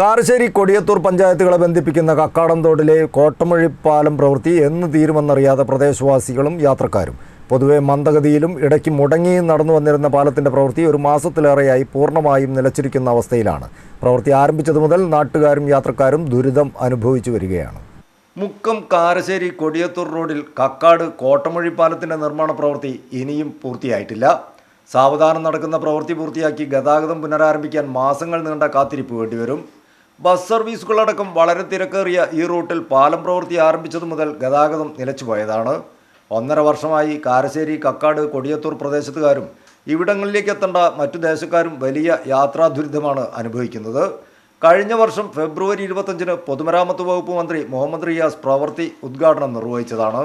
കാരശ്ശേരി കൊടിയത്തൂർ പഞ്ചായത്തുകളെ ബന്ധിപ്പിക്കുന്ന കക്കാടംതോടിലെ കോട്ടമൊഴി പാലം പ്രവൃത്തി എന്ന് തീരുമെന്നറിയാതെ പ്രദേശവാസികളും യാത്രക്കാരും. പൊതുവെ മന്ദഗതിയിലും ഇടയ്ക്ക് മുടങ്ങിയും നടന്നു വന്നിരുന്ന പാലത്തിന്റെ പ്രവൃത്തി ഒരു മാസത്തിലേറെയായി പൂർണമായും നിലച്ചിരിക്കുന്ന അവസ്ഥയിലാണ്. പ്രവൃത്തി ആരംഭിച്ചതു മുതൽ നാട്ടുകാരും യാത്രക്കാരും ദുരിതം അനുഭവിച്ചു വരികയാണ്. മുക്കം കാരശ്ശേരി കൊടിയത്തൂർ റോഡിൽ കക്കാട് കോട്ടമൊഴി പാലത്തിന്റെ നിർമ്മാണ പ്രവൃത്തി ഇനിയും പൂർത്തിയായിട്ടില്ല. സാവധാനം നടക്കുന്ന പ്രവൃത്തി പൂർത്തിയാക്കി ഗതാഗതം പുനരാരംഭിക്കാൻ മാസങ്ങൾ നീണ്ട കാത്തിരിപ്പ് വേണ്ടിവരും. ബസ് സർവീസുകളടക്കം വളരെ തിരക്കേറിയ ഈ റൂട്ടിൽ പാലം പ്രവൃത്തി ആരംഭിച്ചതു മുതൽ ഗതാഗതം നിലച്ചുപോയതാണ് ഒന്നര വർഷമായി കാരശ്ശേരി കക്കാട് കൊടിയത്തൂർ പ്രദേശത്തുകാരും ഇവിടങ്ങളിലേക്ക് എത്തേണ്ട മറ്റു ദേശക്കാരും വലിയ യാത്രാ ദുരിതമാണ് അനുഭവിക്കുന്നത്. കഴിഞ്ഞ വർഷം ഫെബ്രുവരി ഇരുപത്തഞ്ചിന് പൊതുമരാമത്ത് വകുപ്പ് മന്ത്രി മുഹമ്മദ് റിയാസ് പ്രവൃത്തി ഉദ്ഘാടനം നിർവഹിച്ചതാണ്.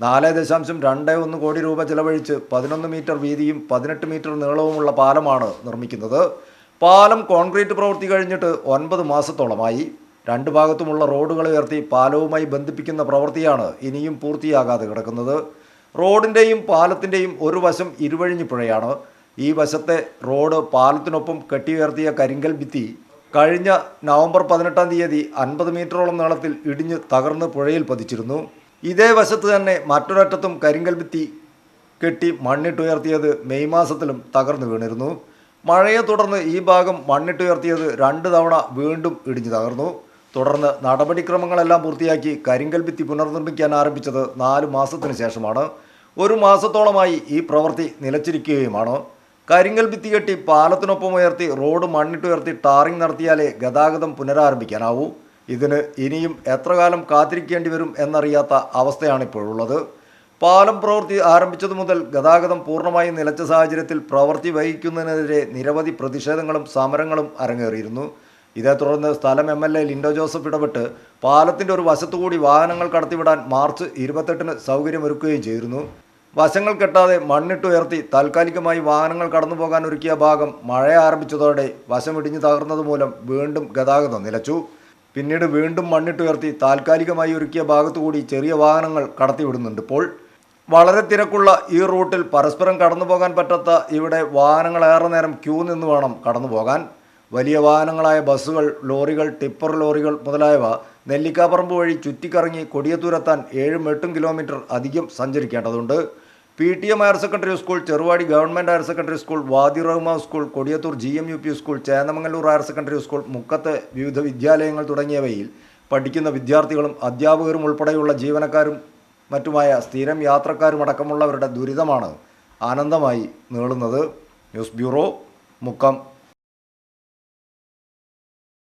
നാല് ദശാംശം രണ്ട് ഒന്ന് കോടി രൂപ ചെലവഴിച്ച് പതിനൊന്ന് മീറ്റർ വീതിയും പതിനെട്ട് മീറ്റർ നീളവുമുള്ള പാലമാണ് നിർമ്മിക്കുന്നത്. പാലം കോൺക്രീറ്റ് പ്രവൃത്തി കഴിഞ്ഞിട്ട് ഒൻപത് മാസത്തോളമായി. രണ്ട് ഭാഗത്തുമുള്ള റോഡുകൾ ഉയർത്തി പാലവുമായി ബന്ധിപ്പിക്കുന്ന പ്രവൃത്തിയാണ് ഇനിയും പൂർത്തിയാകാതെ കിടക്കുന്നത്. റോഡിന്റെയും പാലത്തിന്റെയും ഒരു വശം ഇരുവഴിഞ്ഞിപ്പുഴയാണ് ഈ വശത്തെ റോഡ് പാലത്തിനൊപ്പം കെട്ടിയുയർത്തിയ കരിങ്കൽ ഭിത്തി കഴിഞ്ഞ നവംബർ പതിനെട്ടാം തീയതി അൻപത് മീറ്ററോളം നീളത്തിൽ ഇടിഞ്ഞ് തകർന്ന് പുഴയിൽ പതിച്ചിരുന്നു. ഇതേ വശത്ത് തന്നെ മറ്റൊരറ്റത്തും കരിങ്കൽ ഭിത്തി കെട്ടി മണ്ണിട്ടുയർത്തിയത് മെയ് മാസത്തിലും തകർന്നു വീണിരുന്നു. മഴയെ തുടർന്ന് ഈ ഭാഗം മണ്ണിട്ടുയർത്തിയത് രണ്ട് തവണ വീണ്ടും ഇടിഞ്ഞു തകർന്നു. തുടർന്ന് നടപടിക്രമങ്ങളെല്ലാം പൂർത്തിയാക്കി കരിങ്കൽ ഭിത്തി പുനർനിർമ്മിക്കാൻ ആരംഭിച്ചത് നാല് മാസത്തിന് ശേഷമാണ്. ഒരു മാസത്തോളമായി ഈ പ്രവൃത്തി നിലച്ചിരിക്കുകയുമാണ്. കരിങ്കൽ ഭിത്തി കെട്ടി പാലത്തിനൊപ്പം ഉയർത്തി റോഡ് മണ്ണിട്ടുയർത്തി ടാറിംഗ് നടത്തിയാലേ ഗതാഗതം പുനരാരംഭിക്കാനാവൂ. ഇതിന് ഇനിയും എത്ര കാലം കാത്തിരിക്കേണ്ടി വരും എന്നറിയാത്ത അവസ്ഥയാണ് ഇപ്പോഴുള്ളത്. പാലം പ്രവൃത്തി ആരംഭിച്ചതു മുതൽ ഗതാഗതം പൂർണമായും നിലച്ച സാഹചര്യത്തിൽ പ്രവൃത്തി വഹിക്കുന്നതിനെതിരെ നിരവധി പ്രതിഷേധങ്ങളും സമരങ്ങളും അരങ്ങേറിയിരുന്നു. ഇതേ തുടർന്ന് സ്ഥലം M L A Lindo Joseph ഇടപെട്ട് പാലത്തിന്റെ ഒരു വശത്തുകൂടി വാഹനങ്ങൾ കടത്തിവിടാൻ മാർച്ച് ഇരുപത്തെട്ടിന് സൗകര്യമൊരുക്കുകയും ചെയ്തിരുന്നു. വശങ്ങൾ കെട്ടാതെ മണ്ണിട്ടുയർത്തി താൽക്കാലികമായി വാഹനങ്ങൾ കടന്നു പോകാൻ ഒരുക്കിയ ഭാഗം മഴ ആരംഭിച്ചതോടെ വശമിടിഞ്ഞു തകർന്നത് മൂലം വീണ്ടും ഗതാഗതം നിലച്ചു. പിന്നീട് വീണ്ടും മണ്ണിട്ടുയർത്തി താൽക്കാലികമായി ഒരുക്കിയ ഭാഗത്തുകൂടി ചെറിയ വാഹനങ്ങൾ കടത്തിവിടുന്നുണ്ട് ഇപ്പോൾ. വളരെ തിരക്കുള്ള ഈ റൂട്ടിൽ പരസ്പരം കടന്നു പോകാൻ പറ്റാത്ത ഇവിടെ വാഹനങ്ങൾ ഏറെ നേരം ക്യൂ നിന്ന് വേണം കടന്നു പോകാൻ. വലിയ വാഹനങ്ങളായ ബസ്സുകൾ ലോറികൾ ടിപ്പർ ലോറികൾ മുതലായവ നെല്ലിക്കാപ്പറമ്പ് വഴി ചുറ്റിക്കറങ്ങി കൊടിയത്തൂരെത്താൻ ഏഴും എട്ടും കിലോമീറ്റർ അധികം സഞ്ചരിക്കേണ്ടതുണ്ട്. P T M higher secondary school Cheruvadi government higher secondary school Wadi Rahma school Kodiyathur G M U P school Chennamangaloor higher secondary school മുക്കത്ത് വിവിധ വിദ്യാലയങ്ങൾ തുടങ്ങിയവയിൽ പഠിക്കുന്ന വിദ്യാർത്ഥികളും അധ്യാപകരും ഉൾപ്പെടെയുള്ള ജീവനക്കാരും മറ്റുമായ സ്ഥിരം യാത്രക്കാരുമടക്കമുള്ളവരുടെ ദുരിതമാണ് ആനന്ദമായി നീളുന്നത്. News bureau Mukkam.